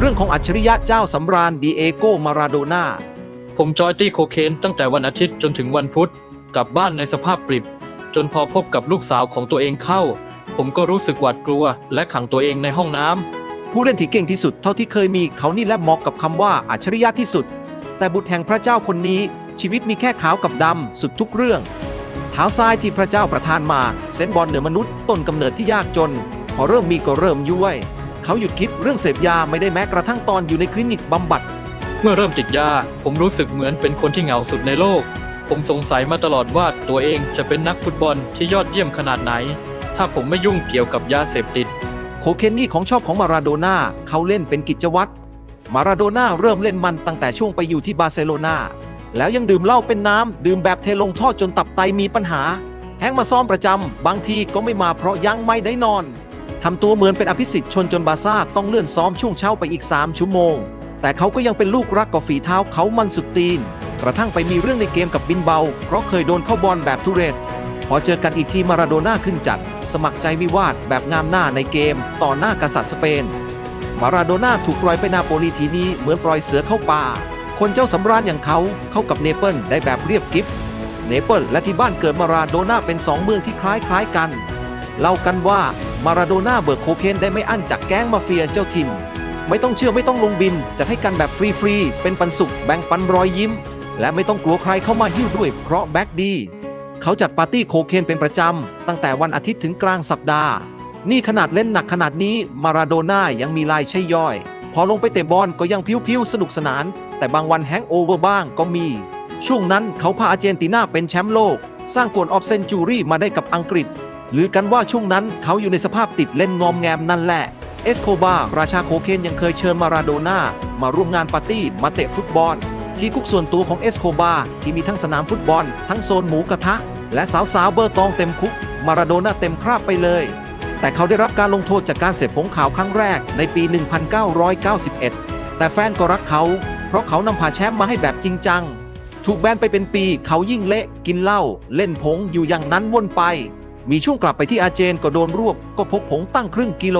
เรื่องของอัจฉริยะเจ้าสำราญดีเอโกมาราโดน่าผมจอยตี้โคเคนตั้งแต่วันอาทิตย์จนถึงวันพุธกลับบ้านในสภาพปริบ จนพอพบกับลูกสาวของตัวเองเข้า ผมก็รู้สึกหวาดกลัว และขังตัวเองในห้องน้ำผู้เล่นที่เก่งที่สุดเท่าที่เคยมีเขานี่แหละเหมาะกับคำว่าอัจฉริยะที่สุด แต่บุตรแห่งพระเจ้าคนนี้ ชีวิตมีแค่ขาวกับดำ สุดทุกเรื่อง เท้าซ้ายที่พระเจ้าประทานมา เซนส์บอลเหนือมนุษย์ต้นกำเนิดที่ยากจน พอเริ่มมีก็เริ่มย้วย เขาหยุดคิดเรื่องเสพยาไม่ได้แม้กระทั่งตอนอยู่ในคลินิกบำบัด เมื่อเริ่มติดยา ผมรู้สึกเหมือนเป็นคนที่เหงาสุดในโลก ผมสงสัยมาตลอดว่าตัวเองจะเป็นนักฟุตบอลที่ยอดเยี่ยมขนาดไหน ถ้าผมไม่ยุ่งเกี่ยวกับยาเสพติด โคเคนนี่ของชอบของมาราโดน่าเขาเล่นเป็นกิจวัตร มาราโดน่าเริ่มเล่นมันตั้งแต่ช่วงไปอยู่ที่บาร์เซโลนาแล้วยังดื่มเหล้าเป็นน้ำดื่มแบบเทลงท่อจนตับไตมีปัญหา แฮงมาซ้อมประจำบางทีก็ไม่มาเพราะยังไม่ได้นอน ทำตัวเหมือนเป็นอภิสิทธิ์ชนจนบาซ่าต้องเลื่อนซ้อมช่วงเช้าไปอีก 3 ชั่วโมง แต่เขาก็ยังเป็นลูกรักกับฝีเท้าเขามันสุดตีน กระทั่งไปมีเรื่องในเกมกับบินเบา เพราะเคยโดนเข้าบอลแบบทุเรศ พอเจอกันอีกทีมาราโดน่าขึ้นจัด สมัครใจวิวาทแบบงามหน้าในเกม ต่อหน้ากษัตริย์สเปน มาราโดน่าถูกปล่อยไปนาโปลีทีนี้เหมือนปล่อยเสือเข้าป่า คนเจ้าสำราญอย่างเขาเข้ากับเนเปิลได้แบบเรียบกิฟเนเปิลและที่บ้านเกิดมาราโดน่าเป็นสองเมืองที่คล้ายคล้ายๆกัน เล่ากันว่า มาราโดน่าเบิกโคเคนได้ไม่อั้นจากแก๊งมาเฟียเจ้าถิ่นไม่ต้องเชื่อไม่ต้องลงบินจะให้กันแบบฟรีๆ เป็นปันสุขแบ่งปันรอยยิ้ม และไม่ต้องกลัวใครเข้ามาหิ้วด้วยเพราะแบ็กดี เขาจัดปาร์ตี้โคเคนเป็นประจำ ตั้งแต่วันอาทิตย์ถึงกลางสัปดาห์ นี่ขนาดเล่นหนักขนาดนี้มาราโดน่ายังมีลายใช่ย่อย พอลงไปเตะบอลก็ยังพิ้วๆ สนุกสนาน แต่บางวันแฮงโอเวอร์บ้างก็มี ช่วงนั้นเขาพาอาร์เจนตินาเป็นแชมป์โลก สร้างกลออฟเซนจูรี่มาได้กับอังกฤษ หรือกันว่าช่วงนั้นเขาอยู่ในสภาพติดเล่นงอมแงมนั่นแหละ เอสโคบาราชาโคเคนยังเคยเชิญมาราโดน่ามาร่วมงานปาร์ตี้มาเตะฟุตบอล ที่คุกส่วนตัวของเอสโคบาที่มีทั้งสนามฟุตบอล ทั้งโซนหมูกระทะ และสาวๆเบอร์ตองเต็มคุก มาราโดน่าเต็มคราบไปเลย แต่เขาได้รับการลงโทษจากการเสพผงขาวครั้งแรกในปี 1991 แต่แฟนก็รักเขา เพราะเขานำพาแชมป์มาให้แบบจริงจัง ถูกแบนไปเป็นปีเขายิ่งเละกินเหล้าเล่นผงอยู่อย่างนั้นวนไป มีช่วงกลับไปที่อาเจนก็โดนรวบก็พกผงตั้งครึ่งกิโล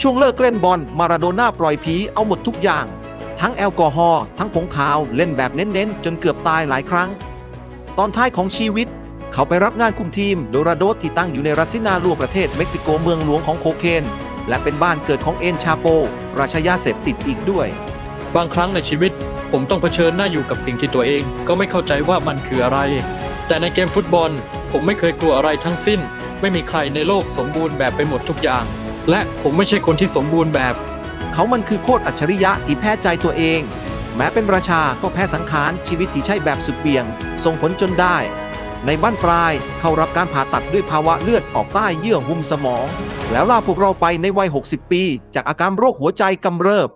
ช่วงเลิกเล่นบอลมาราโดน่าปล่อยผีเอาหมดทุกอย่าง ทั้งแอลกอฮอล์ทั้งผงขาวเล่นแบบเน้นๆ จนเกือบตายหลายครั้ง ตอนท้ายของชีวิต เขาไปรับงานคุมทีมโดราโดสที่ตั้งอยู่ในรัสซินาลัวประเทศเม็กซิโกเมืองหลวงของโคเคน และเป็นบ้านเกิดของเอ็นชาโป ราชายาเสพติดอีกด้วย บางครั้งในชีวิต ผมต้องเผชิญหน้าอยู่กับสิ่งที่ตัวเอง ก็ไม่เข้าใจว่ามันคืออะไร แต่ในเกมฟุตบอล ผมไม่เคยกลัวอะไรทั้งสิ้น ไม่มีใครในโลกสมบูรณ์แบบไปหมดทุกอย่าง และผมไม่ใช่คนที่สมบูรณ์แบบ เขามันคือโคตรอัจฉริยะที่แพ้ใจตัวเอง แม้เป็นราชาก็แพ้สังขารชีวิตที่ใช่แบบสุดเบี่ยง ส่งผลจนได้ ในบ้านปลายเขารับการผ่าตัดด้วยภาวะเลือดออกใต้เยื่อหุ้มสมอง แล้วลาพวกเราไปในวัย 60 ปี จากอาการโรคหัวใจกำเริบ